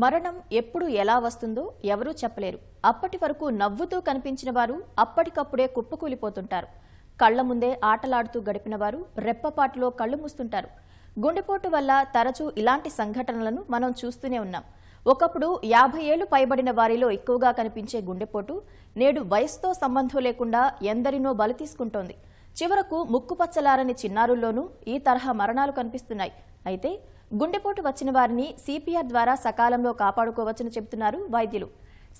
మరణం ఎప్పుడు ఎలా వస్తుందో ఎవరూ చెప్పలేరు. అప్పటి వరకు నవ్వుతూ కనిపించిన వారు అప్పటికప్పుడే కుప్పకూలిపోతుంటారు. కళ్ళ ముందే ఆటలాడుతూ గడిపిన వారు రెప్పపాటులో కళ్ళు మూస్తుంటారు. గుండెపోటు వల్ల తరచూ ఇలాంటి సంఘటనలను మనం చూస్తూనే ఉన్నాం. ఒకప్పుడు యాభై ఏళ్ళు పైబడిన వారిలో ఎక్కువగా కనిపించే గుండెపోటు నేడు వయసుతో సంబంధం లేకుండా ఎందరినో బలి తీసుకుంటోంది. చివరకు ముక్కుపచ్చలారని చిన్నారుల్లోనూ ఈ తరహా మరణాలు కనిపిస్తున్నాయి. అయితే గుండెపోటు వచ్చిన వారిని సిపిఆర్ ద్వారా సకాలంలో కాపాడుకోవచ్చని చెబుతున్నారు వైద్యులు.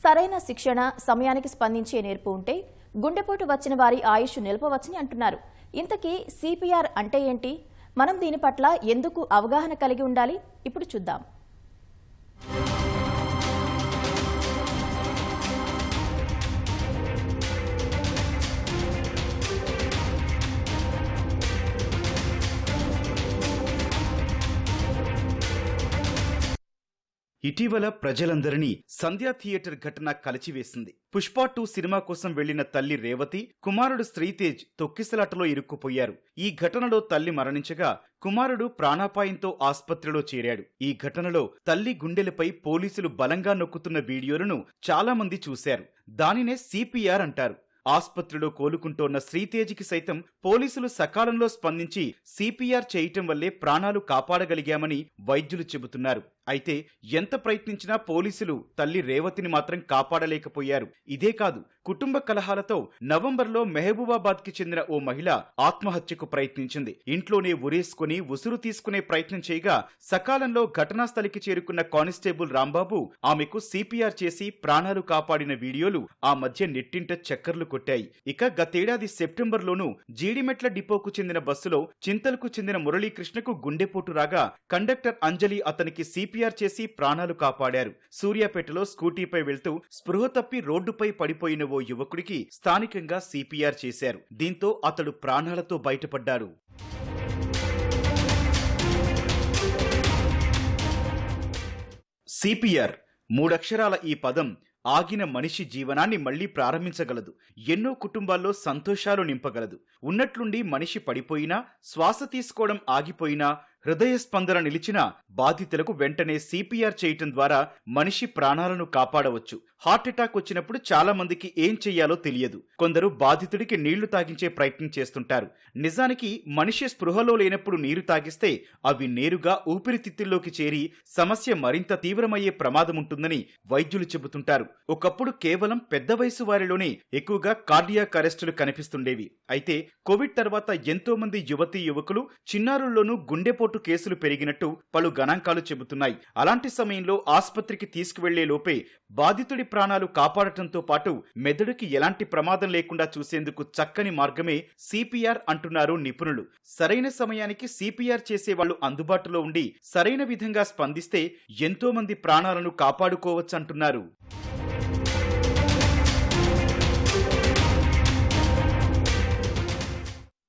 సరైన శిక్షణ సమయానికి స్పందించే నేర్పు ఉంటే గుండెపోటు వచ్చిన వారి ఆయుష్ నిలపవచ్చని అంటున్నారు. ఇంతకీ సిపిఆర్ అంటే ఏంటి? మనం దీని పట్ల ఎందుకు అవగాహన కలిగి ఉండాలి? ఇప్పుడు చూద్దాం. ఇటీవల ప్రజలందరినీ సంధ్యా థియేటర్ ఘటన కలిచివేసింది. పుష్ప టూ సినిమా కోసం వెళ్ళిన తల్లి రేవతి కుమారుడు శ్రీతేజ్ తొక్కిసలాటలో ఇరుక్కుపోయారు. ఈ ఘటనలో తల్లి మరణించగా కుమారుడు ప్రాణాపాయంతో ఆస్పత్రిలో చేరాడు. ఈ ఘటనలో తల్లి గుండెలపై పోలీసులు బలంగా నొక్కుతున్న వీడియోలను చాలా మంది చూశారు. దానినే సిపిఆర్ అంటారు. ఆస్పత్రిలో కోలుకుంటోన్న శ్రీతేజ్కి సైతం పోలీసులు సకాలంలో స్పందించి సిపిఆర్ చేయటం వల్లే ప్రాణాలు కాపాడగలిగామని వైద్యులు చెబుతున్నారు. అయితే ఎంత ప్రయత్నించినా పోలీసులు తల్లి రేవతిని మాత్రం కాపాడలేకపోయారు. ఇదే కాదు కుటుంబ కలహాలతో నవంబర్లో మెహబూబాబాద్కి చెందిన ఓ మహిళ ఆత్మహత్యకు ప్రయత్నించింది. ఇంట్లోనే ఉరేసుకుని ఉసురు తీసుకునే ప్రయత్నం చేయగా సకాలంలో ఘటనా స్థలికి చేరుకున్న కానిస్టేబుల్ రాంబాబు ఆమెకు సిపిఆర్ చేసి ప్రాణాలు కాపాడిన వీడియోలు ఆ మధ్య నెట్టింట చక్కర్లు కొట్టాయి. ఇక గతేడాది సెప్టెంబర్లోనూ జీడిమెట్ల డిపోకు చెందిన బస్సులో చింతలకు చెందిన మురళీకృష్ణకు గుండెపోటు రాగా కండక్టర్ అంజలి అతనికి సిపి సిపిఆర్ చేసి ప్రాణాలు కాపాడారు. సూర్యాపేటలో స్కూటీపై వెళ్తూ స్పృహ తప్పి రోడ్డుపై పడిపోయిన ఓ యువకుడికి స్థానికంగా సిపిఆర్ చేశారు. దీంతో అతడు ప్రాణాలతో బయటపడ్డాడు. సిపిఆర్ మూడక్షరాల ఈ పదం ఆగిన మనిషి జీవనాన్ని మళ్ళీ ప్రారంభించగలదు. ఎన్నో కుటుంబాల్లో సంతోషాలు నింపగలదు. ఉన్నట్లుండి మనిషి పడిపోయినా శ్వాస తీసుకోవడం ఆగిపోయినా హృదయ స్పందన నిలిచిన బాధితులకు వెంటనే సిపిఆర్ చేయటం ద్వారా మనిషి ప్రాణాలను కాపాడవచ్చు. హార్ట్ అటాక్ వచ్చినప్పుడు చాలా మందికి ఏం చెయ్యాలో తెలియదు. కొందరు బాధితుడికి నీళ్ళు తాగించే ప్రయత్నం చేస్తుంటారు. నిజానికి మనిషి స్పృహలో లేనప్పుడు నీరు తాగిస్తే అవి నేరుగా ఊపిరితిత్తుల్లోకి చేరి సమస్య మరింత తీవ్రమయ్యే ప్రమాదం ఉంటుందని వైద్యులు చెబుతుంటారు. ఒకప్పుడు కేవలం పెద్ద వయసు వారిలోనే ఎక్కువగా కార్డియాక్ అరెస్టులు కనిపిస్తుండేవి. అయితే కోవిడ్ తర్వాత ఎంతో మంది యువతీ యువకులు చిన్నారుల్లోనూ గుండెపోటు కేసులు పెరిగినట్టు పలు గణాంకాలు చెబుతున్నాయి. అలాంటి సమయంలో ఆస్పత్రికి తీసుకువెళ్ళే లోపే బాధితుడి ప్రాణాలు కాపాడటంతో పాటు మెదడుకి ఎలాంటి ప్రమాదం లేకుండా చూసేందుకు చక్కని మార్గమే సిపిఆర్ అంటున్నారు నిపుణులు. సరైన సమయానికి సిపిఆర్ చేసే వాళ్ళు అందుబాటులో ఉండి సరైన విధంగా స్పందిస్తే ఎంతో మంది ప్రాణాలను కాపాడుకోవచ్చంటున్నారు.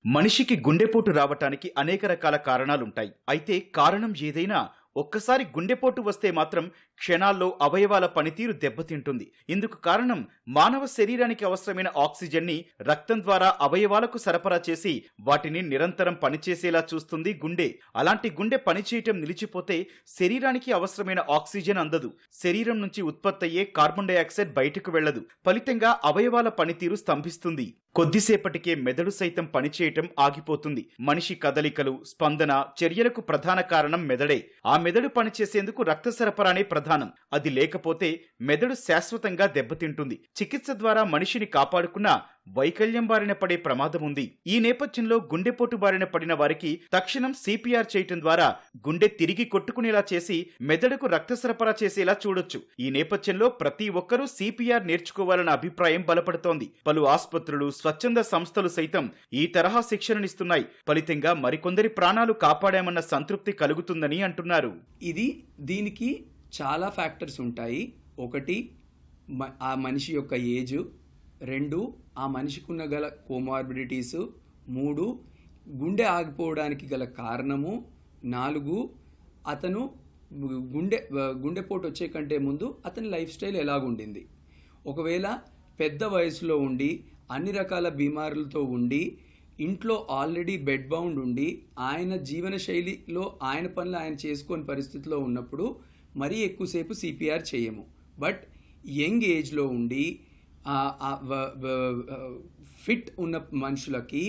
మనిషికి గుండెపోటు రావటానికి అనేక రకాల కారణాలుంటాయి. అయితే కారణం ఏదైనా ఒక్కసారి గుండెపోటు వస్తే మాత్రం క్షణాల్లో అవయవాల పనితీరు దెబ్బతింటుంది. ఇందుకు కారణం మానవ శరీరానికి అవసరమైన ఆక్సిజన్ని రక్తం ద్వారా అవయవాలకు సరఫరా చేసి వాటిని నిరంతరం పనిచేసేలా చూస్తుంది గుండె. అలాంటి గుండె పనిచేయటం నిలిచిపోతే శరీరానికి అవసరమైన ఆక్సిజన్ అందదు. శరీరం నుంచి ఉత్పత్తి అయ్యే కార్బన్ డైఆక్సైడ్ బయటకు వెళ్ళదు ఫలితంగా అవయవాల పనితీరు స్తంభిస్తుంది. కొద్దిసేపటికే మెదడు సైతం పనిచేయటం ఆగిపోతుంది. మనిషి కదలికలు స్పందన చర్యలకు ప్రధాన కారణం మెదడే. ఆ మెదడు పనిచేసేందుకు రక్త సరఫరానే ప్రధాన. అది లేకపోతే మెదడు శాశ్వతంగా దెబ్బతింటుంది. చికిత్స ద్వారా మనిషిని కాపాడుకున్నా వైకల్యం బారిన పడే ప్రమాదం ఉంది ఈ నేపథ్యంలో గుండెపోటు బారిన పడిన వారికి తక్షణం సిపిఆర్ చేయటం ద్వారా గుండె తిరిగి కొట్టుకునేలా చేసి మెదడుకు రక్త సరఫరా చేసేలా చూడొచ్చు. ఈ నేపథ్యంలో ప్రతి ఒక్కరూ సిపిఆర్ నేర్చుకోవాలన్న అభిప్రాయం బలపడుతోంది. పలు ఆసుపత్రులు స్వచ్ఛంద సంస్థలు సైతం ఈ తరహా శిక్షణనిస్తున్నాయి. ఫలితంగా మరికొందరి ప్రాణాలు కాపాడామన్న సంతృప్తి కలుగుతుందని అంటున్నారు. ఇది దీనికి చాలా ఫ్యాక్టర్స్ ఉంటాయి. ఒకటి ఆ మనిషి యొక్క ఏజ్. రెండు ఆ మనిషికున్న గల కోమార్బిడిటీస్. మూడు గుండె ఆగిపోవడానికి గల కారణము. నాలుగు అతను గుండె గుండెపోటు వచ్చే కంటే ముందు అతని లైఫ్ స్టైల్ ఎలాగుండింది. ఒకవేళ పెద్ద వయసులో ఉండి అన్ని రకాల బీమారులతో ఉండి ఇంట్లో ఆల్రెడీ బెడ్ బౌండ్ ఉండి ఆయన జీవన శైలిలో ఆయన పనులు ఆయన చేసుకొని పరిస్థితిలో ఉన్నప్పుడు మరీ ఎక్కువసేపు సిపిఆర్ చేయము. బట్ యంగ్ ఏజ్లో ఉండి ఫిట్ ఉన్న మనుషులకి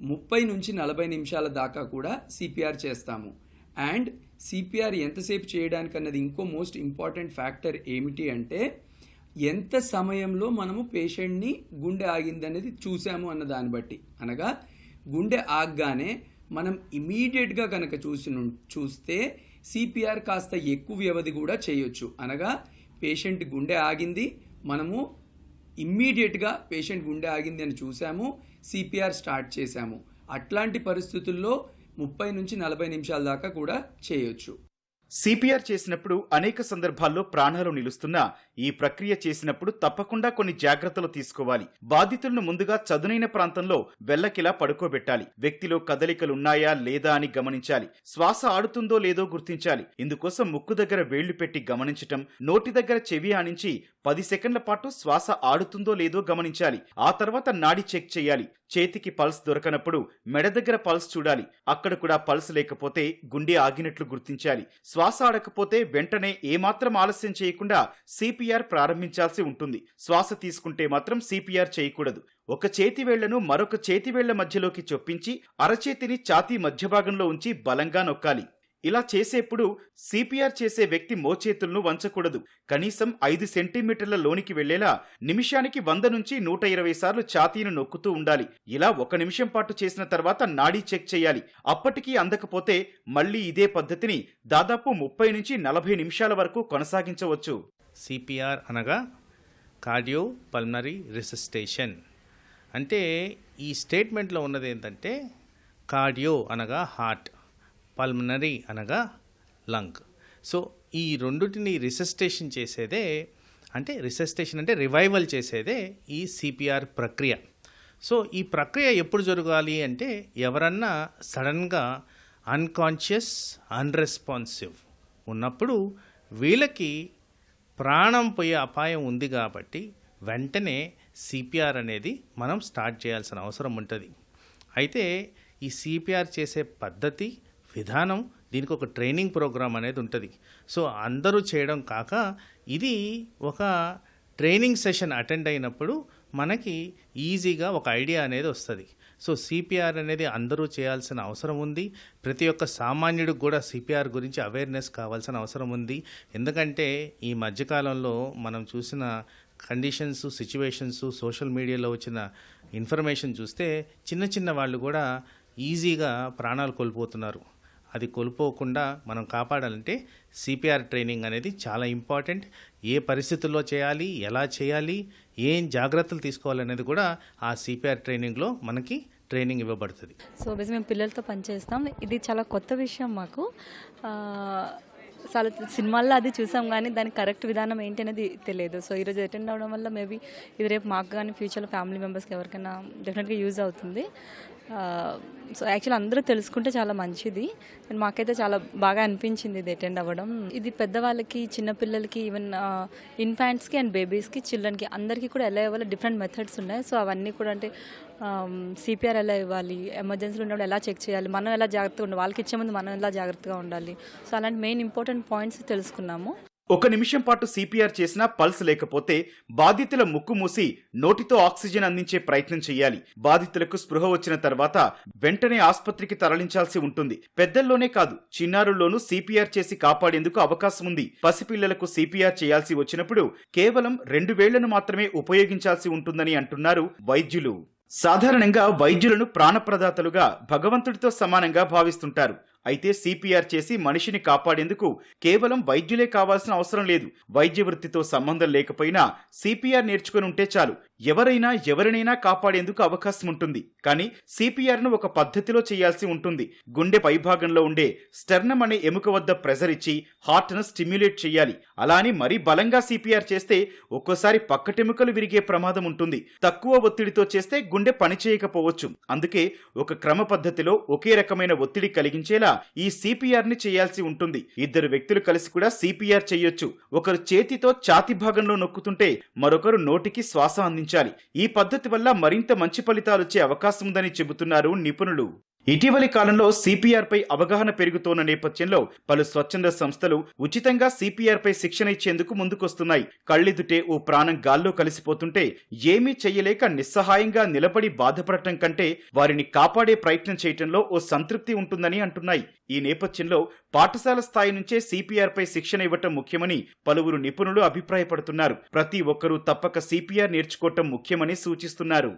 ముప్పై నుంచి నలభై నిమిషాల దాకా కూడా సిపిఆర్ చేస్తాము. అండ్ సిపిఆర్ ఎంతసేపు చేయడానికి అన్నది ఇంకో మోస్ట్ ఇంపార్టెంట్ ఫ్యాక్టర్ ఏమిటి అంటే ఎంత సమయంలో మనము పేషెంట్ని గుండె ఆగింది అనేది చూసాము అన్న దాన్ని బట్టి. అనగా గుండె ఆగగానే మనం ఇమీడియట్గా కనుక చూసి చూస్తే సిపిఆర్ కాస్త ఎక్కువ వ్యవధి కూడా చేయొచ్చు. అనగా పేషెంట్ గుండె ఆగింది. మనము ఇమ్మీడియట్గా పేషెంట్ గుండె ఆగింది అని చూసాము సిపిఆర్ స్టార్ట్ చేశాము. అట్లాంటి పరిస్థితుల్లో ముప్పై నుంచి నలభై నిమిషాల దాకా కూడా చేయొచ్చు. సిపిఆర్ చేసినప్పుడు అనేక సందర్భాల్లో ప్రాణాలు నిలుస్తున్నా ఈ ప్రక్రియ చేసినప్పుడు తప్పకుండా కొన్ని జాగ్రత్తలు తీసుకోవాలి. బాధితులను ముందుగా చదునైన ప్రాంతంలో వెల్లకిలా పడుకోబెట్టాలి. వ్యక్తిలో కదలికలున్నాయా లేదా అని గమనించాలి. శ్వాస ఆడుతుందో లేదో గుర్తించాలి. ఇందుకోసం ముక్కు దగ్గర వేళ్ళు పెట్టి గమనించటం నోటి దగ్గర చెవి ఆనించి పది సెకండ్ల పాటు శ్వాస ఆడుతుందో లేదో గమనించాలి. ఆ తర్వాత నాడి చెక్ చేయాలి. చేతికి పల్స్ దొరకనప్పుడు మెడ దగ్గర పల్స్ చూడాలి. అక్కడ కూడా పల్స్ లేకపోతే గుండె ఆగినట్లు గుర్తించాలి. శ్వాస ఆడకపోతే వెంటనే ఏమాత్రం ఆలస్యం చేయకుండా సిపిఆర్ ప్రారంభించాల్సి ఉంటుంది. శ్వాస తీసుకుంటే మాత్రం సిపిఆర్ చేయకూడదు. ఒక చేతి వేళ్ళను మరొక చేతి వేళ్ళ మధ్యలోకి చొప్పించి అరచేతిని ఛాతీ మధ్య భాగంలో ఉంచి బలంగా నొక్కాలి. ఇలా చేసేప్పుడు సిపిఆర్ చేసే వ్యక్తి మోచేతులను వంచకూడదు. కనీసం ఐదు సెంటీమీటర్ల లోనికి వెళ్ళేలా నిమిషానికి వంద నుంచి నూట ఇరవై సార్లు ఛాతీని నొక్కుతూ ఉండాలి. ఇలా ఒక నిమిషం పాటు చేసిన తర్వాత నాడీ చెక్ చేయాలి. అప్పటికీ అందకపోతే మళ్ళీ ఇదే పద్ధతిని దాదాపు ముప్పై నుంచి నలభై నిమిషాల వరకు కొనసాగించవచ్చు. సిపిఆర్ అనగా కార్డియో పల్మరీ రిసిస్టేషన్. అంటే ఈ స్టేట్మెంట్లో ఉన్నది ఏంటంటే కార్డియో అనగా హార్ట్. పల్మనరీ అనగా లంగ్ సో ఈ రెండుటిని రిసెస్టేషన్ చేసేదే అంటే రిసెస్టేషన్ అంటే రివైవల్ చేసేదే ఈ సిపిఆర్ ప్రక్రియ. సో ఈ ప్రక్రియ ఎప్పుడు జరగాలి అంటే ఎవరన్నా సడన్గా అన్కాన్షియస్ అన్రెస్పాన్సివ్ ఉన్నప్పుడు వీళ్ళకి ప్రాణం పోయే అపాయం ఉంది కాబట్టి వెంటనే సిపిఆర్ అనేది మనం స్టార్ట్ చేయాల్సిన అవసరం ఉంటుంది. అయితే ఈ సిపిఆర్ చేసే పద్ధతి విధానం దీనికి ఒక ట్రైనింగ్ ప్రోగ్రామ్ అనేది ఉంటుంది. సో అందరూ చేయడం కాక ఇది ఒక ట్రైనింగ్ సెషన్ అటెండ్ అయినప్పుడు మనకి ఈజీగా ఒక ఐడియా అనేది వస్తుంది. సో సిపిఆర్ అనేది అందరూ చేయాల్సిన అవసరం ఉంది. ప్రతి ఒక్క సామాన్యుడికి కూడా సిపిఆర్ గురించి అవేర్నెస్ కావాల్సిన అవసరం ఉంది. ఎందుకంటే ఈ మధ్యకాలంలో మనం చూసిన కండిషన్స్ సిచ్యువేషన్స్ సోషల్ మీడియాలో వచ్చిన ఇన్ఫర్మేషన్ చూస్తే చిన్న చిన్న వాళ్ళు కూడా ఈజీగా ప్రాణాలు కోల్పోతున్నారు. అది కోల్పోకుండా మనం కాపాడాలంటే సిపిఆర్ ట్రైనింగ్ అనేది చాలా ఇంపార్టెంట్. ఏ పరిస్థితుల్లో చేయాలి ఎలా చేయాలి ఏం జాగ్రత్తలు తీసుకోవాలనేది కూడా ఆ సిపిఆర్ ట్రైనింగ్లో మనకి ట్రైనింగ్ ఇవ్వబడుతుంది. సో బేసి మేము పిల్లలతో పనిచేస్తాం ఇది చాలా కొత్త విషయం మాకు. చాలా సినిమాల్లో అది చూసాం కానీ దాని కరెక్ట్ విధానం ఏంటి అనేది తెలియదు. సో ఈరోజు అటెండ్ అవ్వడం వల్ల మేబీ ఇది రేపు మాకు కానీ ఫ్యూచర్లో ఫ్యామిలీ మెంబర్స్కి ఎవరికైనా డెఫినెట్గా యూజ్ అవుతుంది. సో యాక్చువల్ అందరూ తెలుసుకుంటే చాలా మంచిది. మాకైతే చాలా బాగా అనిపించింది ఇది అటెండ్ అవ్వడం. ఇది పెద్దవాళ్ళకి చిన్నపిల్లలకి ఈవెన్ ఇన్ఫాంట్స్కి అండ్ బేబీస్కి చిల్డ్రన్కి అందరికీ కూడా ఎలా ఇవ్వాలి డిఫరెంట్ మెథడ్స్ ఉన్నాయి. సో అవన్నీ కూడా అంటే సిపిఆర్ ఎలా ఇవ్వాలి. ఎమర్జెన్సీలో ఉన్నప్పుడు ఎలా చెక్ చేయాలి? మనం ఎలా జాగ్రత్తగా ఉండాలి? వాళ్ళకి ఇచ్చే ముందు మనం ఎలా జాగ్రత్తగా ఉండాలి? సో అలాంటి మెయిన్ ఇంపార్టెంట్ పాయింట్స్ తెలుసుకున్నాము. ఒక నిమిషం పాటు సిపిఆర్ చేసినా పల్స్ లేకపోతే బాధితుల ముక్కు మూసి నోటితో ఆక్సిజన్ అందించే ప్రయత్నం చేయాలి. బాధితులకు స్పృహ వచ్చిన తర్వాత వెంటనే ఆసుపత్రికి తరలించాల్సి ఉంటుంది. పెద్దల్లోనే కాదు చిన్నారుల్లోనూ సిపిఆర్ చేసి కాపాడేందుకు అవకాశం ఉంది. పసిపిల్లలకు సిపిఆర్ చేయాల్సి వచ్చినప్పుడు కేవలం రెండు వేళ్ళను మాత్రమే ఉపయోగించాల్సి ఉంటుందని అంటున్నారు వైద్యులు. సాధారణంగా వైద్యులను ప్రాణప్రదాతలుగా భగవంతుడితో సమానంగా భావిస్తుంటారు. అయితే సిపిఆర్ చేసి మనిషిని కాపాడేందుకు కేవలం వైద్యులే కావాల్సిన అవసరం లేదు. వైద్య వృత్తితో సంబంధం లేకపోయినా సిపిఆర్ నేర్చుకుని ఉంటే చాలు. ఎవరైనా ఎవరినైనా కాపాడేందుకు అవకాశం ఉంటుంది. కానీ సిపిఆర్ను ఒక పద్ధతిలో చేయాల్సి ఉంటుంది. గుండె పైభాగంలో ఉండే స్టెర్నం అనే ఎముక వద్ద ప్రెజర్ ఇచ్చి హార్ట్ను స్టిమ్యులేట్ చేయాలి. అలా అని మరీ బలంగా సిపిఆర్ చేస్తే ఒక్కోసారి పక్కటెముకలు విరిగే ప్రమాదం ఉంటుంది. తక్కువ ఒత్తిడితో చేస్తే గుండె పనిచేయకపోవచ్చు అందుకే ఒక క్రమ పద్ధతిలో ఒకే రకమైన ఒత్తిడి కలిగించేలా ఈ సిపిఆర్ని చేయాల్సి ఉంటుంది. ఇద్దరు వ్యక్తులు కలిసి కూడా సిపిఆర్ చేయొచ్చు. ఒకరు చేతితో ఛాతి భాగంలో నొక్కుతుంటే మరొకరు నోటికి శ్వాస అందించాలి. ఈ పద్ధతి వల్ల మరింత మంచి ఫలితాలు వచ్చే అవకాశం ఉందని చెబుతున్నారు నిపుణులు. ఇటీవలి కాలంలో సిపిఆర్పై అవగాహన పెరుగుతోన్న నేపథ్యంలో పలు స్వచ్ఛంద సంస్థలు ఉచితంగా సిపిఆర్పై శిక్షణ ఇచ్చేందుకు ముందుకొస్తున్నాయి. కళ్ళెదుటే ఓ ప్రాణం గాల్లో కలిసిపోతుంటే ఏమీ చెయ్యలేక నిస్సహాయంగా నిలబడి బాధపడటం కంటే వారిని కాపాడే ప్రయత్నం చేయటంలో ఓ సంతృప్తి ఉంటుందని అంటున్నాయి. ఈ నేపథ్యంలో పాఠశాల స్థాయి నుంచే సిపిఆర్పై శిక్షణ ఇవ్వటం ముఖ్యమని పలువురు నిపుణులు అభిప్రాయపడుతున్నారు. ప్రతి ఒక్కరూ తప్పక సిపిఆర్ నేర్చుకోవటం ముఖ్యమని సూచిస్తున్నారు.